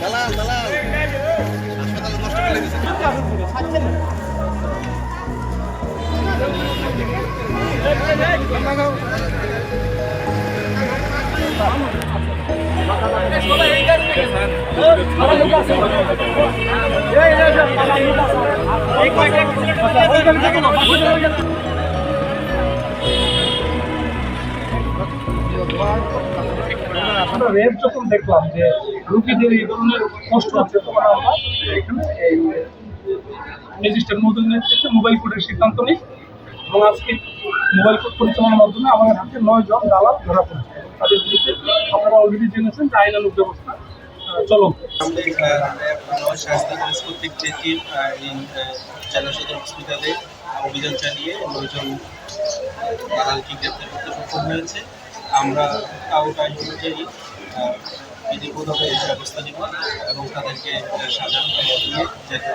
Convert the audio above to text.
দালাল দালাল। হাসপাতালে নষ্ট দেখলাম যে রুগীদের এই ধরনের কষ্ট আছে তখন আমরা এখানে এই ম্যাজিস্ট্রেট মহোদয়ের নেতৃত্বে মোবাইল কোর্টের সিদ্ধান্ত নিই। এবং আজকে মোবাইল কোর্ট পরিচালনার মাধ্যমে আমাদের হাতে নয় জন দালাল ধরা পড়েছে। তাদের বিরুদ্ধে আপনারা অলরেডি জেনেছেন যে আইনানুক ব্যবস্থা আহ, আমাদের স্বাস্থ্য কর্তৃক যে টিম হসপিটালে অভিযান চালিয়ে নয়জন দালালকে গ্রেপ্তার হয়েছে। আমরা আউট আইন অনুযায়ী বিধিপূর্বক এই ব্যবস্থা নেব এবং তাদেরকে সাজানো যে আয়োজনের সেটা